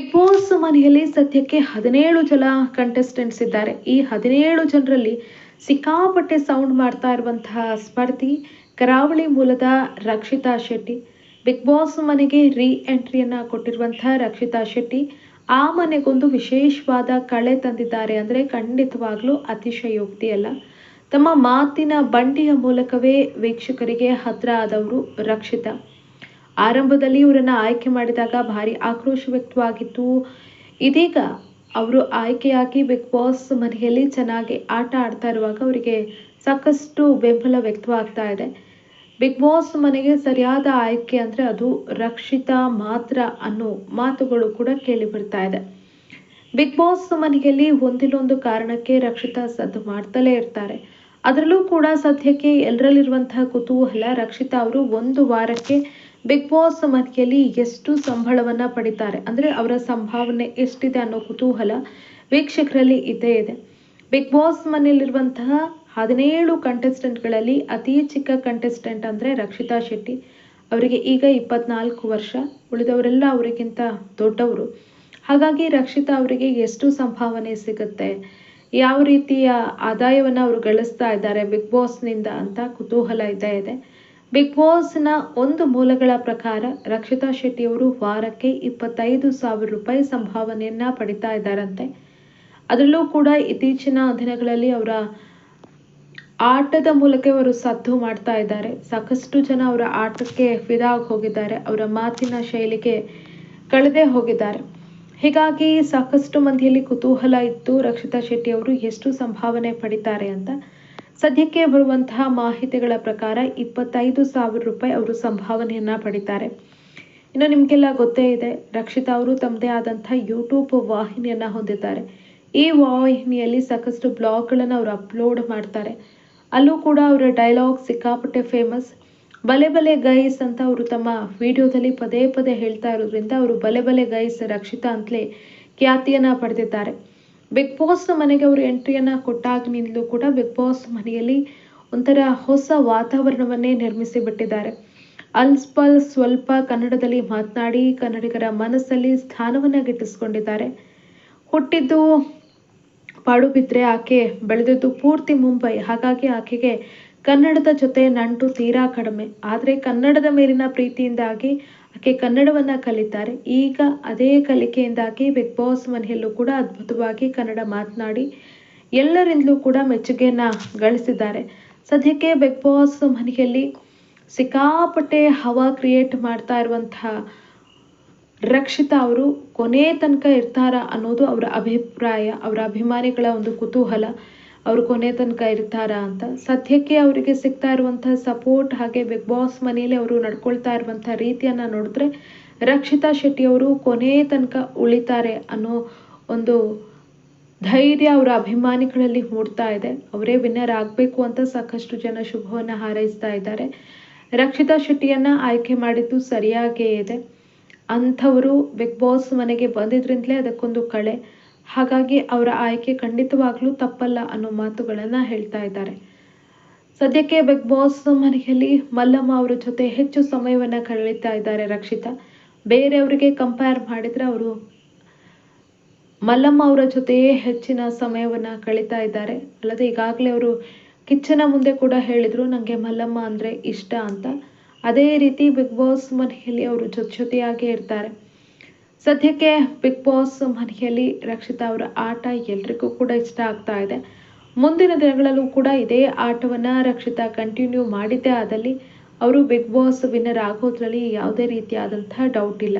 Big boss ಮನೆಯಲ್ಲಿ ಸದ್ಯಕ್ಕೆ ಹದಿನೇಳು ಜನ ಕಂಟೆಸ್ಟೆಂಟ್ಸ್ ಇದ್ದಾರೆ. ಈ ಹದಿನೇಳು ಜನರಲ್ಲಿ ಸಿಕ್ಕಾಪಟ್ಟೆ ಸೌಂಡ್ ಮಾಡ್ತಾ ಇರುವಂತಹ ಸ್ಪರ್ಧಿ ಕರಾವಳಿ ಮೂಲದ ರಕ್ಷಿತಾ ಶೆಟ್ಟಿ. ಬಿಗ್ ಬಾಸ್ ಮನೆಗೆ ರೀ ಎಂಟ್ರಿಯನ್ನ ಕೊಟ್ಟಿರುವಂತಹ ರಕ್ಷಿತಾ ಶೆಟ್ಟಿ ಆ ಮನೆಗೊಂದು ವಿಶೇಷವಾದ ಕಳೆ ತಂದಿದ್ದಾರೆ ಅಂದರೆ ಖಂಡಿತವಾಗ್ಲೂ ಅತಿಶಯೋಕ್ತಿ ಅಲ್ಲ ತಮ್ಮ ಮಾತಿನ ಬಂಡಿಯ ಮೂಲಕವೇ ವೀಕ್ಷಕರಿಗೆ ಹತ್ರ ಆದವರು ರಕ್ಷಿತಾ. ಆರಂಭದಲ್ಲಿ ಇವರನ್ನು ಆಯ್ಕೆ ಮಾಡಿದಾಗ ಭಾರಿ ಆಕ್ರೋಶ ವ್ಯಕ್ತವಾಗಿತ್ತು. ಇದೀಗ ಅವರು ಆಯ್ಕೆಯಾಗಿ ಬಿಗ್ ಬಾಸ್ ಮನೆಯಲ್ಲಿ ಚೆನ್ನಾಗಿ ಆಟ ಆಡ್ತಾ ಇರುವಾಗ ಅವರಿಗೆ ಸಾಕಷ್ಟು ಬೆಂಬಲ ವ್ಯಕ್ತವಾಗ್ತಾ ಇದೆ. ಬಿಗ್ ಬಾಸ್ ಮನೆಗೆ ಸರಿಯಾದ ಆಯ್ಕೆ ಅಂದರೆ ಅದು ರಕ್ಷಿತಾ ಮಾತ್ರ ಅನ್ನೋ ಮಾತುಗಳು ಕೂಡ ಕೇಳಿ ಬರ್ತಾ ಇದೆ. ಬಿಗ್ ಬಾಸ್ ಮನೆಯಲ್ಲಿ ಒಂದಿಲ್ಲೊಂದು ಕಾರಣಕ್ಕೆ ರಕ್ಷಿತಾ ಸದ್ದು ಮಾಡ್ತಲೇ ಇರ್ತಾರೆ. ಅದರಲ್ಲೂ ಕೂಡ ಸದ್ಯಕ್ಕೆ ಎಲ್ಲರಲ್ಲಿರುವಂತಹ ಕುತೂಹಲ ರಕ್ಷಿತಾ ಅವರು ಒಂದು ವಾರಕ್ಕೆ ಬಿಗ್ ಬಾಸ್ ಮನೆಯಲ್ಲಿ ಎಷ್ಟು ಸಂಬಳವನ್ನು ಪಡಿತಾರೆ? ಅಂದ್ರೆ ಅವರ ಸಂಭಾವನೆ ಎಷ್ಟಿದೆ ಅನ್ನೋ ಕುತೂಹಲ ವೀಕ್ಷಕರಲ್ಲಿ ಇದ್ದೇ ಇದೆ. ಬಿಗ್ ಬಾಸ್ ಮನೆಯಲ್ಲಿರುವಂತಹ ಹದಿನೇಳು ಕಂಟೆಸ್ಟೆಂಟ್ಗಳಲ್ಲಿ ಅತಿ ಚಿಕ್ಕ ಕಂಟೆಸ್ಟೆಂಟ್ ಅಂದ್ರೆ ರಕ್ಷಿತಾ ಶೆಟ್ಟಿ. ಅವರಿಗೆ ಈಗ ಇಪ್ಪತ್ನಾಲ್ಕು ವರ್ಷ. ಉಳಿದವರೆಲ್ಲ ಅವರಿಗಿಂತ ದೊಡ್ಡವರು. ಹಾಗಾಗಿ ರಕ್ಷಿತಾ ಅವರಿಗೆ ಎಷ್ಟು ಸಂಭಾವನೆ ಸಿಗುತ್ತೆ? ಯಾವ ರೀತಿಯ ಆದಾಯವನ್ನು ಅವರು ಗಳಿಸ್ತಾ ಇದ್ದಾರೆ ಬಿಗ್ ಬಾಸ್ನಿಂದ ಅಂತ ಕುತೂಹಲ ಇದ್ದೇ ಇದೆ. ಬಿಗ್ ಬಾಸ್ನ ಒಂದು ಮೂಲಗಳ ಪ್ರಕಾರ ರಕ್ಷಿತಾ ಶೆಟ್ಟಿಯವರು ವಾರಕ್ಕೆ ಇಪ್ಪತ್ತೈದು ಸಾವಿರ ರೂಪಾಯಿ ಸಂಭಾವನೆಯನ್ನ ಪಡಿತಾ ಇದ್ದಾರಂತೆ. ಅದರಲ್ಲೂ ಕೂಡ ಇತ್ತೀಚಿನ ದಿನಗಳಲ್ಲಿ ಅವರ ಆಟದ ಮೂಲಕ ಅವರು ಸದ್ದು ಮಾಡ್ತಾ ಇದ್ದಾರೆ. ಸಾಕಷ್ಟು ಜನ ಅವರ ಆಟಕ್ಕೆ ಫಿದಾ ಹೋಗಿದ್ದಾರೆ. ಅವರ ಮಾತಿನ ಶೈಲಿಗೆ ಕಳೆದೇ ಹೋಗಿದ್ದಾರೆ. ಹೀಗಾಗಿ ಸಾಕಷ್ಟು ಮಂದಿಯಲ್ಲಿ ಕುತೂಹಲ ಇತ್ತು ರಕ್ಷಿತಾ ಶೆಟ್ಟಿ ಅವರು ಎಷ್ಟು ಸಂಭಾವನೆ ಪಡಿತಾರೆ ಅಂತ. ಸದ್ಯಕ್ಕೆ ಬರುವಂತಹ ಮಾಹಿತಿಗಳ ಪ್ರಕಾರ ಇಪ್ಪತ್ತೈದು ಸಾವಿರ ರೂಪಾಯಿ ಅವರು ಸಂಭಾವನೆಯನ್ನ ಪಡಿತಾರೆ. ಇನ್ನು ನಿಮಗೆಲ್ಲ ಗೊತ್ತೇ ಇದೆ, ರಕ್ಷಿತಾ ಅವರು ತಮ್ಮದೇ ಆದಂತಹ ಯೂಟ್ಯೂಬ್ ವಾಹಿನಿಯನ್ನ ಹೊಂದಿದ್ದಾರೆ. ಈ ವಾಹಿನಿಯಲ್ಲಿ ಸಾಕಷ್ಟು ಬ್ಲಾಗ್ಗಳನ್ನು ಅವರು ಅಪ್ಲೋಡ್ ಮಾಡ್ತಾರೆ. ಅಲ್ಲೂ ಕೂಡ ಅವರ ಡೈಲಾಗ್ ಸಿಕ್ಕಾಪಟ್ಟೆ ಫೇಮಸ್. ಬಲೆ ಬಲೆ ಗೈಸ್ ಅಂತ ಅವರು ತಮ್ಮ ವಿಡಿಯೋದಲ್ಲಿ ಪದೇ ಪದೇ ಹೇಳ್ತಾ ಇರೋದ್ರಿಂದ ಅವರು ಬಲೆ ಬಲೆ ಗೈಸ್ ರಕ್ಷಿತಾ ಅಂತಲೇ ಖ್ಯಾತಿಯನ್ನ ಪಡೆದಿದ್ದಾರೆ. ಬಿಗ್ ಬಾಸ್ ಮನೆಗೆ ಅವರು ಎಂಟ್ರಿಯನ್ನು ಕೊಟ್ಟಾಗಿನಿಂದಲೂ ಕೂಡ ಬಿಗ್ ಬಾಸ್ ಮನೆಯಲ್ಲಿ ಒಂಥರ ಹೊಸ ವಾತಾವರಣವನ್ನೇ ನಿರ್ಮಿಸಿ ಬಿಟ್ಟಿದ್ದಾರೆ. ಅಲ್ಪ ಸ್ವಲ್ಪ ಕನ್ನಡದಲ್ಲಿ ಮಾತನಾಡಿ ಕನ್ನಡಿಗರ ಮನಸ್ಸಲ್ಲಿ ಸ್ಥಾನವನ್ನ ಗಿಟ್ಟಿಸ್ಕೊಂಡಿದ್ದಾರೆ. ಹುಟ್ಟಿದ್ದು ಪಾಡುಬಿದ್ರೆ ಆಕೆ, ಬೆಳೆದಿದ್ದು ಪೂರ್ತಿ ಮುಂಬೈ. ಹಾಗಾಗಿ ಆಕೆಗೆ ಕನ್ನಡದ ಜೊತೆ ನಂಟು ತೀರಾ ಕಡಿಮೆ. ಆದರೆ ಕನ್ನಡದ ಮೇಲಿನ ಪ್ರೀತಿಯಿಂದಾಗಿ ಆಕೆ ಕನ್ನಡವನ್ನು ಕಲಿತಾರೆ. ಈಗ ಅದೇ ಕಲಿಕೆಯಿಂದಾಗಿ ಬಿಗ್ ಬಾಸ್ ಮನೆಯಲ್ಲೂ ಕೂಡ ಅದ್ಭುತವಾಗಿ ಕನ್ನಡ ಮಾತನಾಡಿ ಎಲ್ಲರಿಂದಲೂ ಕೂಡ ಮೆಚ್ಚುಗೆಯನ್ನ ಗಳಿಸಿದ್ದಾರೆ. ಸದ್ಯಕ್ಕೆ ಬಿಗ್ ಬಾಸ್ ಮನೆಯಲ್ಲಿ ಸಿಕ್ಕಾಪಟ್ಟೆ ಹವಾ ಕ್ರಿಯೇಟ್ ಮಾಡ್ತಾ ಇರುವಂತಹ ರಕ್ಷಿತಾ ಅವರು ಕೊನೆ ತನಕ ಇರ್ತಾರ ಅನ್ನೋದು ಅವರ ಅಭಿಪ್ರಾಯ, ಅವರ ಅಭಿಮಾನಿಗಳ ಒಂದು ಕುತೂಹಲ. ಅವರು ಕೊನೆ ತನಕ ಇರ್ತಾರ ಅಂತ. ಸದ್ಯಕ್ಕೆ ಅವರಿಗೆ ಸಿಗ್ತಾ ಇರುವಂತಹ ಸಪೋರ್ಟ್ ಹಾಗೆ ಬಿಗ್ ಬಾಸ್ ಮನೆಯಲ್ಲಿ ಅವರು ನಡ್ಕೊಳ್ತಾ ಇರುವಂಥ ರೀತಿಯನ್ನ ನೋಡಿದ್ರೆ ರಕ್ಷಿತಾ ಶೆಟ್ಟಿ ಅವರು ಕೊನೆ ತನಕ ಉಳಿತಾರೆ ಅನ್ನೋ ಒಂದು ಧೈರ್ಯ ಅವರ ಅಭಿಮಾನಿಗಳಲ್ಲಿ ಮೂಡ್ತಾ ಇದೆ. ಅವರೇ ವಿನ್ನರ್ ಆಗಬೇಕು ಅಂತ ಸಾಕಷ್ಟು ಜನ ಶುಭವನ್ನು ಹಾರೈಸ್ತಾ ಇದ್ದಾರೆ. ರಕ್ಷಿತಾ ಶೆಟ್ಟಿಯನ್ನ ಆಯ್ಕೆ ಮಾಡಿದ್ದು ಸರಿಯಾಗೇ ಇದೆ. ಅಂಥವರು ಬಿಗ್ ಬಾಸ್ ಮನೆಗೆ ಬಂದಿದ್ರಿಂದಲೇ ಅದಕ್ಕೊಂದು ಕಳೆ. ಹಾಗಾಗಿ ಅವರ ಆಯ್ಕೆ ಖಂಡಿತವಾಗ್ಲೂ ತಪ್ಪಲ್ಲ ಅನ್ನೋ ಮಾತುಗಳನ್ನ ಹೇಳ್ತಾ ಇದ್ದಾರೆ. ಸದ್ಯಕ್ಕೆ ಬಿಗ್ ಬಾಸ್ ಮನೆಯಲ್ಲಿ ಮಲ್ಲಮ್ಮ ಅವರ ಜೊತೆ ಹೆಚ್ಚು ಸಮಯವನ್ನ ಕಳೀತಾ ಇದ್ದಾರೆ ರಕ್ಷಿತಾ. ಬೇರೆಯವರಿಗೆ ಕಂಪೇರ್ ಮಾಡಿದ್ರೆ ಅವರು ಮಲ್ಲಮ್ಮ ಅವರ ಜೊತೆಯೇ ಹೆಚ್ಚಿನ ಸಮಯವನ್ನ ಕಳೀತಾ ಇದ್ದಾರೆ. ಅಲ್ಲದೆ ಈಗಾಗಲೇ ಅವರು ಕಿಚ್ಚನ ಮುಂದೆ ಕೂಡ ಹೇಳಿದ್ರು ನನಗೆ ಮಲ್ಲಮ್ಮ ಅಂದ್ರೆ ಇಷ್ಟ ಅಂತ. ಅದೇ ರೀತಿ ಬಿಗ್ ಬಾಸ್ ಮನೆಯಲ್ಲಿ ಅವರು ಜೊತೆ ಜೊತೆಯಾಗೇ ಇರ್ತಾರೆ. ಸದ್ಯಕ್ಕೆ ಬಿಗ್ ಬಾಸ್ ಮನೆಯಲ್ಲಿ ರಕ್ಷಿತಾ ಅವರ ಆಟ ಎಲ್ರಿಗೂ ಕೂಡ ಇಷ್ಟ ಆಗ್ತಾ ಇದೆ. ಮುಂದಿನ ದಿನಗಳಲ್ಲೂ ಕೂಡ ಇದೇ ಆಟವನ್ನ ರಕ್ಷಿತಾ ಕಂಟಿನ್ಯೂ ಮಾಡಿದ್ದೇ ಆದಲ್ಲಿ, ಅವರು ಬಿಗ್ ಬಾಸ್ ವಿನ್ನರ್ ಆಗೋದ್ರಲ್ಲಿ ಯಾವುದೇ ರೀತಿಯಾದಂತಹ ಡೌಟ್ ಇಲ್ಲ.